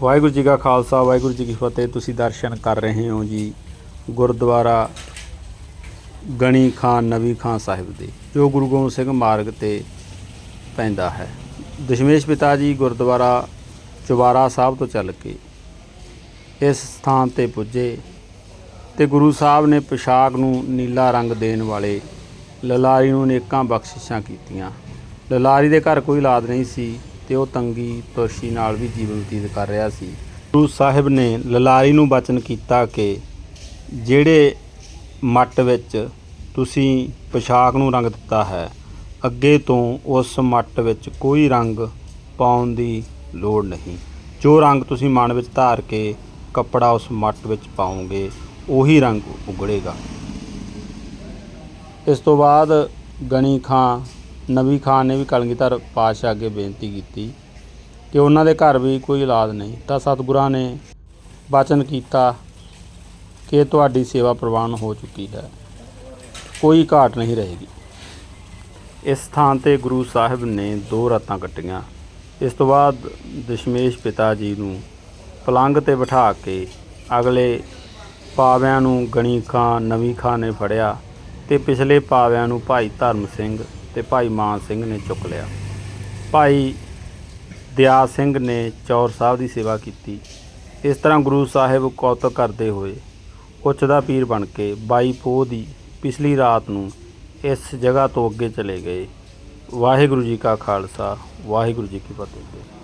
ਵਾਹਿਗੁਰੂ ਜੀ ਕਾ ਖਾਲਸਾ, ਵਾਹਿਗੁਰੂ ਜੀ ਕੀ ਫਤਿਹ। ਤੁਸੀਂ ਦਰਸ਼ਨ ਕਰ ਰਹੇ ਹੋ ਜੀ ਗੁਰਦੁਆਰਾ ਗਣੀ ਖਾਨ, ਨਵੀ ਖਾਨ ਸਾਹਿਬ ਦੇ, ਜੋ ਗੁਰੂ ਗੋਬਿੰਦ ਸਿੰਘ ਮਾਰਗ ਤੇ ਪੈਂਦਾ ਹੈ। ਦਸ਼ਮੇਸ਼ ਪਿਤਾ ਜੀ ਗੁਰਦੁਆਰਾ ਚੁਬਾਰਾ ਸਾਹਿਬ ਤੋਂ ਚੱਲ ਕੇ ਇਸ ਸਥਾਨ ਤੇ ਪੁੱਜੇ ਤੇ ਗੁਰੂ ਸਾਹਿਬ ਨੇ ਪਿਸ਼ਾਕ ਨੂੰ ਨੀਲਾ ਰੰਗ ਦੇਣ ਵਾਲੇ ਲਲਾਰੀ ਨੂੰ ਅਨੇਕਾਂ ਬਖਸ਼ਿਸ਼ਾਂ ਕੀਤੀਆਂ। ਲਲਾਰੀ ਦੇ ਘਰ ਕੋਈ ਔਲਾਦ ਨਹੀਂ ਸੀ। ਤੇ ਉਹ ਤੰਗੀ ਤੋਸ਼ੀ ਨਾਲ ਵੀ ਜੀਵਨ ਬਤੀਤ ਕਰ ਰਿਹਾ ਸੀ। ਗੁਰੂ ਸਾਹਿਬ ਨੇ ਲਲਾਰੀ ਨੂੰ ਬਚਨ ਕੀਤਾ ਕਿ ਜਿਹੜੇ ਮੱਟ ਵਿੱਚ ਤੁਸੀਂ ਪਿਸ਼ਾਕ ਨੂੰ ਰੰਗ ਦਿੱਤਾ ਹੈ, ਅੱਗੇ ਤੋਂ ਉਸ ਮੱਟ ਵਿੱਚ ਕੋਈ ਰੰਗ ਪਾਉਣ ਦੀ ਲੋੜ ਨਹੀਂ। ਜੋ ਰੰਗ ਤੁਸੀਂ ਮਨ ਵਿੱਚ ਧਾਰ ਕੇ ਕੱਪੜਾ ਉਸ ਮੱਟ ਵਿੱਚ ਪਾਓਗੇ, ਉਹੀ ਰੰਗ ਉਗੜੇਗਾ। ਇਸ ਤੋਂ ਬਾਅਦ ਗਣੀ ਖਾਂ ਨਬੀ ਖਾਨ ਨੇ ਵੀ ਕਲਗੀਧਰ ਪਾਤਸ਼ਾਹ ਅੱਗੇ ਬੇਨਤੀ ਕੀਤੀ ਕਿ ਉਹਨਾਂ ਦੇ ਘਰ ਵੀ ਕੋਈ ਔਲਾਦ ਨਹੀਂ। ਤਾਂ ਸਤਿਗੁਰਾਂ ਨੇ ਬਚਨ ਕੀਤਾ ਕਿ ਤੁਹਾਡੀ ਸੇਵਾ ਪ੍ਰਵਾਨ ਹੋ ਚੁੱਕੀ ਹੈ। ਕੋਈ ਘਾਟ ਨਹੀਂ ਰਹੇਗੀ। ਇਸ ਸਥਾਨ ਤੇ ਗੁਰੂ ਸਾਹਿਬ ਨੇ ਦੋ ਰਾਤਾਂ ਕੱਟੀਆਂ। ਇਸ ਤੋਂ ਬਾਅਦ ਦਸ਼ਮੇਸ਼ ਪਿਤਾ ਜੀ ਨੂੰ ਪਲੰਗ ਤੇ ਬਿਠਾ ਕੇ ਅਗਲੇ ਪਾਵਿਆਂ ਨੂੰ ਗਣੀ ਖਾਂ ਨਵੀ ਖਾਂ ਨੇ ਫੜਿਆ ਤੇ ਪਿਛਲੇ ਪਾਵਿਆਂ ਨੂੰ ਭਾਈ ਧਰਮ ਸਿੰਘ ਤੇ ਭਾਈ ਮਾਨ ਸਿੰਘ ਨੇ ਚੁੱਕ ਲਿਆ। ਭਾਈ ਦਿਆ ਸਿੰਘ ਨੇ ਚੌਰ ਸਾਹਿਬ ਦੀ ਸੇਵਾ ਕੀਤੀ। ਇਸ ਤਰ੍ਹਾਂ ਗੁਰੂ ਸਾਹਿਬ ਕੌਤਕ ਕਰਦੇ ਹੋਏ ਉੱਚ ਦਾ ਪੀਰ ਬਣ ਕੇ 22 ਪੋਹ ਦੀ ਪਿਛਲੀ ਰਾਤ ਨੂੰ ਇਸ ਜਗ੍ਹਾ ਤੋਂ ਅੱਗੇ ਚਲੇ ਗਏ। ਵਾਹਿਗੁਰੂ ਜੀ ਕਾ ਖਾਲਸਾ, ਵਾਹਿਗੁਰੂ ਜੀ ਕੀ ਫਤਿਹ।